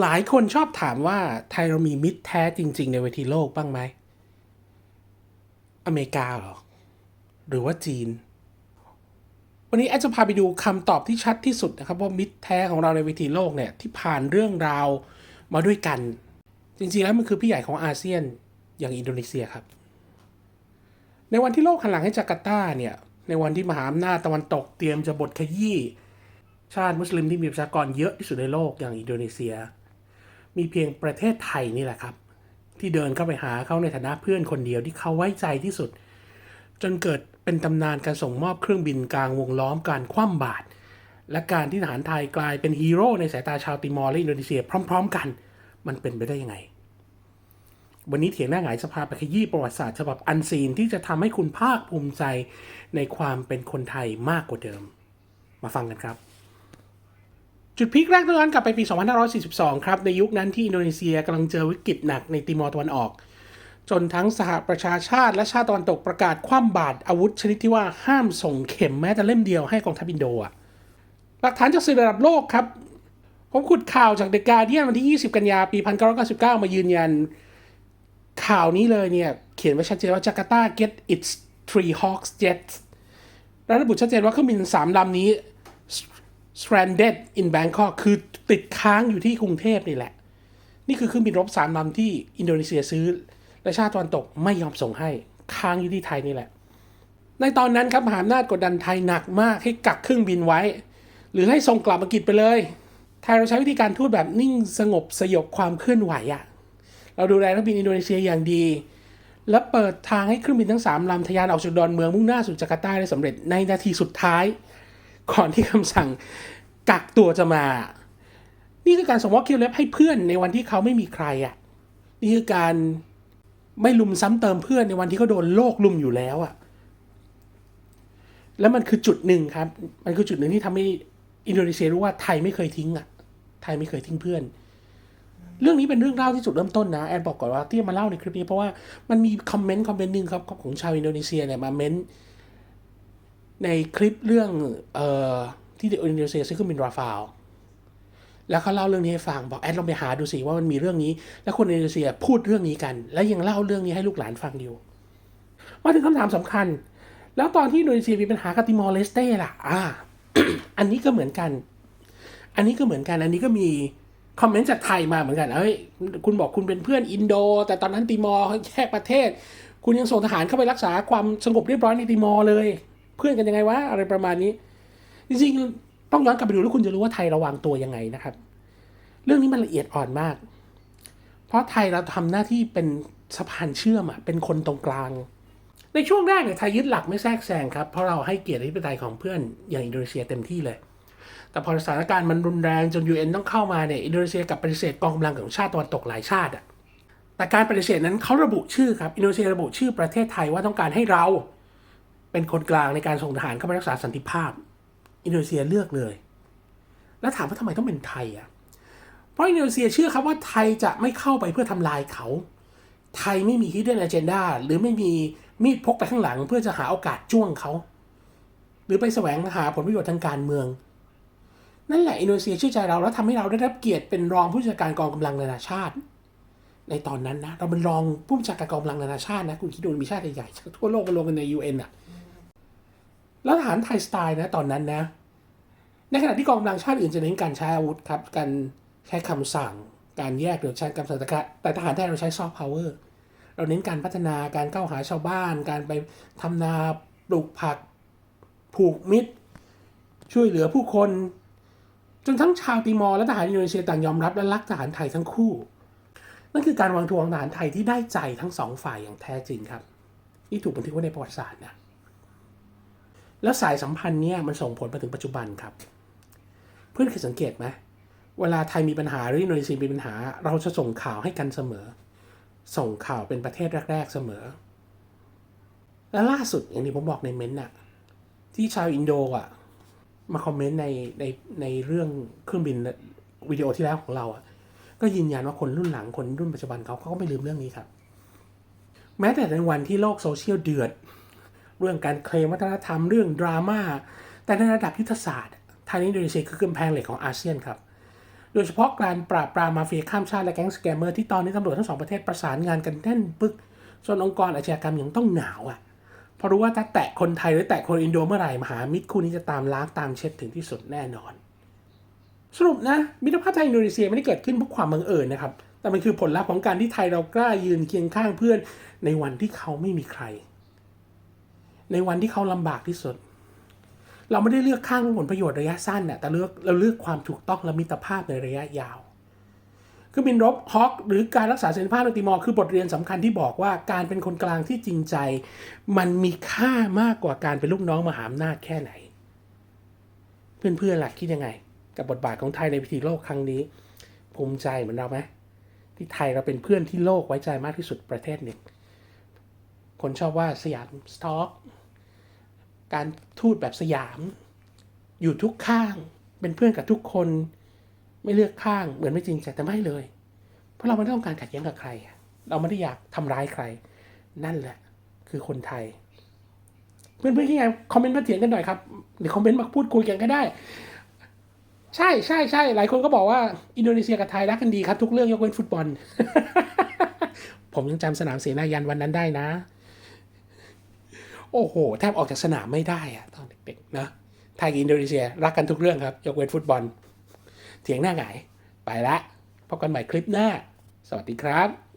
หลายคนชอบถามว่าไทยเรามีมิตรแท้จริง ๆ ในเวทีโลกบ้างไหม อเมริกาหรอ หรือว่าจีน วันนี้แอดจะพาไปดูคำตอบที่ชัดที่สุดนะครับ ว่ามิตรแท้ของเราในเวทีโลกเนี่ย ที่ผ่านเรื่องราวมาด้วยกัน จริง ๆ แล้วมันคือพี่ใหญ่ของอาเซียนอย่างอินโดนีเซียครับ ในวันที่โลกหันหลังให้จาการ์ตาเนี่ย ในวันที่มหาอำนาจตะวันตกเตรียมจะบดขยี้ชาติมุสลิมที่มีประชากรเยอะที่สุดในโลกอย่างอินโดนีเซีย มีเพียงประเทศไทยนี่แหละครับ ที่เดินเข้าไปหาเขาในฐานะเพื่อนคนเดียวที่เขาไว้ใจที่สุด จนเกิดเป็นตำนานการส่งมอบเครื่องบินกลางวงล้อมการคว่ำบาตรและการที่ทหารไทยกลายเป็นฮีโร่ในสายตาชาวติมอร์และอินโดนีเซียพร้อม ๆ กัน มันเป็นไปได้ยังไง วันนี้เถียงหน้าหงายสภาไปขยี้ประวัติศาสตร์ฉบับอันซีนที่จะทำให้คุณภาคภูมิใจในความเป็นคนไทยมากกว่าเดิม มาฟังกันครับ จุดพีคแรกต้องย้อนกลับไปปี 2542 ครับ ในยุคนั้นที่อินโดนีเซียกำลังเจอวิกฤตหนักในติมอร์ตะวันออก จนทั้งสหประชาชาติและชาติตะวันตกประกาศคว่ำบาตรอาวุธชนิดที่ว่าห้ามส่งเข็มแม้แต่เล่มเดียวให้กองทัพอินโดอะหลักฐานจากสื่อระดับโลกครับ ผมขุดข่าวจากเดกาเดียนวันที่ 20 กันยาปี 1999 มายืนยัน ข่าวนี้เลยเนี่ย เขียนไว้ชัดเจนว่าจาการ์ตา get its three hawks jets และระบุชัดเจนว่าเครื่องบินสามลำนี้ stranded in Bangkok คือติดค้างอยู่ที่กรุงเทพนี่แหละ นี่คือเครื่องบินรบสามลำที่อินโดนีเซียซื้อ และชาติตะวันตกไม่ยอมส่งให้ ค้างอยู่ที่ไทยนี่แหละ ในตอนนั้นครับมหาอำนาจกดดันไทยหนักมากให้กักเครื่องบินไว้ หรือให้ส่งกลับอังกฤษไปเลย ไทยเราใช้วิธีการทูตแบบนิ่งสงบสยบความเคลื่อนไหวอะเราดูแลนักบินอินโดนีเซียอย่างดี และเปิดทางให้เครื่องบินทั้งสามลำทะยานออกจากดอนเมืองมุ่งหน้าสู่จาการ์ตาได้สำเร็จในนาทีสุดท้าย ก่อนที่คำสั่งกักตัวจะมา นี่คือการส่งมอบคิวเลฟให้เพื่อนในวันที่เขาไม่มีใครอะ นี่คือการไม่ลุมซ้ำเติมเพื่อนในวันที่เขาโดนโลกลุมอยู่แล้วอะ แล้วมันคือจุดหนึ่งครับ มันคือจุดหนึ่งที่ทำให้อินโดนีเซียรู้ว่าไทยไม่เคยทิ้งอะ ไทยไม่เคยทิ้งเพื่อน เรื่องนี้เป็นเรื่องเล่าที่จุดเริ่มต้นนะแอนบอกก่อนว่าที่มาเล่าในคลิปนี้เพราะว่ามันมีคอมเมนต์คอมเมนต์หนึ่งครับของชาวอินโดนีเซียเนี่ยมาเม้น ในคลิปเรื่องเอ่อที่อินโดนีเซียซื้อเครื่องบินราฟาลแล้วเขาเล่าเรื่องนี้ให้ฟังบอกแอดลองไปหาดูสิว่ามันมีเรื่องนี้ แล้วคนอินโดนีเซียพูดเรื่องนี้กัน และยังเล่าเรื่องนี้ให้ลูกหลานฟังอยู่ มาถึงคำถามสำคัญ แล้วตอนที่อินโดนีเซียมีปัญหากับติมอร์เลสเต้ล่ะ อ่า อันนี้ก็เหมือนกัน อันนี้ก็เหมือนกัน อันนี้ก็มีคอมเมนต์จากไทยมาเหมือนกันเอ้ยคุณบอกคุณเป็นเพื่อนอินโด แต่ตอนนั้นติมอร์แยกประเทศ คุณยังส่งทหารเข้าไปรักษาความสงบเรียบร้อยในติมอร์เลย เพื่อนกันยังไงวะอะไรประมาณนี้ จริงๆ ต้องย้อนกลับไปดูแล้วคุณจะรู้ว่าไทยระวังตัวยังไงนะครับ เรื่องนี้มันละเอียดอ่อนมาก เพราะไทยเราทำหน้าที่เป็นสะพานเชื่อมอะเป็นคนตรงกลาง ในช่วงแรกเนี่ยไทยยึดหลักไม่แทรกแซงครับเพราะเราให้เกียรติอธิปไตยของเพื่อนอย่างอินโดนีเซียเต็มที่เลย แต่พอสถานการณ์มันรุนแรงจน UN ต้องเข้ามาเนี่ยอินโดนีเซียกับปฏิเสธกองกำลังของชาติตะวันตกหลายชาติอะแต่การปฏิเสธนั้นเขาระบุชื่อครับอินโดนีเซียระบุชื่อประเทศไทยว่าต้องการให้เรา เป็นคนกลางในการส่งทหารเข้าไปรักษาสันติภาพ อินโดนีเซียเลือกเลย แล้วถามว่าทำไมต้องเป็นไทยอะเพราะอินโดนีเซียเชื่อครับว่าไทยจะไม่เข้าไปเพื่อทำลายเขา ไทยไม่มี hidden agenda หรือไม่มีมีดพกไปข้างหลัง เพื่อจะหาโอกาสจ้วงเขา หรือไปแสวงหาผลประโยชน์ทางการเมือง นั่นแหละอินโดนีเซียเชื่อใจเราแล้วทำให้เราได้รับเกียรติเป็นรองผู้จัดการกองกำลังนานาชาติ ในตอนนั้นนะเราเป็นรองผู้บัญชาการกองกำลังนานาชาตินะคุณคิดดูมีชาติใหญ่ๆทั่วโลกมารวมกันใน UN อะ แล้วทหารไทยสไตล์นะตอนนั้นนะ ในขณะที่กองกำลังชาติอื่นจะเน้นการใช้อาวุธครับ การใช้คำสั่ง การแยกหรือใช้คำสั่งแต่ทหารไทยเราใช้ซอฟต์พาวเวอร์เราเน้นการพัฒนาการเข้าหาชาวบ้าน การไปทำนาปลูกผักผูกมิตร ช่วยเหลือผู้คน จนทั้งชาวติมอร์และทหารอินโดนีเซียต่างยอมรับและรักทหารไทยทั้งคู่ นั่นคือการวางตัวงทหารไทยที่ได้ใจทั้งสองฝ่ายอย่างแท้จริงครับ นี่ถูกบันทึกไว้ในประวัติศาสตร์นะ แล้วสายสัมพันธ์เนี่ยมันส่งผลมาถึงปัจจุบันครับ เพื่อนเคยสังเกตไหมเวลาไทยมีปัญหาหรืออินโดนีเซียมีปัญหา เราจะส่งข่าวให้กันเสมอ ส่งข่าวเป็นประเทศแรก ๆเสมอ และล่าสุดอย่างที่ผมบอกในเม้นต์น่ะที่ชาวอินโดอะมาคอมเมนต์ในในในเรื่องเครื่องบินวิดีโอที่แล้วของเราอะก็ยืนยันว่าคนรุ่นหลังคนรุ่นปัจจุบันเขาเขาก็ไม่ลืมเรื่องนี้ครับ แม้แต่ในวันที่โลกโซเชียลเดือด เรื่องการเคลมวัฒนธรรมเรื่องดราม่าแต่ในระดับยุทธศาสตร์ไทยและอินโดนีเซียคือกำแพงเหล็กของอาเซียนครับโดยเฉพาะการปราบปรามมาเฟียข้ามชาติและแก๊งสแกมเมอร์ที่ตอนนี้ตำรวจทั้งสองประเทศประสานงานกันแน่นปึกจนองค์กรอาชญากรรมยังต้องหนาวอะเพราะรู้ว่าถ้าแตะคนไทยหรือแตะคนอินโดเมื่อไหร่มหามิตรคู่นี้จะตามล้างตามเช็ดถึงที่สุดแน่นอน สรุปนะมิตรภาพไทยอินโดนีเซียไม่ได้เกิดขึ้นเพราะความบังเอิญนะครับ แต่มันคือผลลัพธ์ของการที่ไทยเรากล้ายืนเคียงข้างเพื่อนในวันที่เขาไม่มีใคร ในวันที่เขาลำบากที่สุด เราไม่ได้เลือกข้างเพื่อผลประโยชน์ระยะสั้นน่ะแต่เลือกเราเลือกความถูกต้องและมิตรภาพในระยะยาวคือบินรบฮอกหรือการรักษาเสรีภาพในติมอร์คือบทเรียนสำคัญที่บอกว่าการเป็นคนกลางที่จริงใจ มันมีค่ามากกว่าการเป็นลูกน้องมหาอำนาจแค่ไหน เพื่อนๆล่ะคิดยังไง กับบทบาทของไทยในพิธีโลกครั้งนี้ ภูมิใจเหมือนเราไหมที่ไทยเราเป็นเพื่อนที่โลกไว้ใจมากที่สุดประเทศหนึ่ง คนชอบว่าสยามสต็อกการทูตแบบสยาม อยู่ทุกข้าง เป็นเพื่อนกับทุกคน ไม่เลือกข้างเหมือนไม่จริงใจแต่ไม่เลย เพราะเราไม่ต้องการขัดแย้งกับใคร เราไม่ได้อยากทำร้ายใคร นั่นแหละคือคนไทย เพื่อนๆที่ไงคอมเมนต์มาเถียงกันหน่อยครับหรือคอมเมนต์มาพูดคุยกันก็ได้ ใช่ใช่ใช่หลายคนก็บอกว่าอินโดนีเซียกับไทยรักกันดีครับ ทุกเรื่องยกเว้นฟุตบอล ผมยังจำสนามเสนายันวันนั้นได้นะ โอ้โห แทบออกจากสนามไม่ได้อะตอนเด็กๆนะไทยกับอินโดนีเซียรักกันทุกเรื่องครับ ยกเว้นฟุตบอล เถียงหน้าหงายไปละพบกันใหม่คลิปหน้า สวัสดีครับ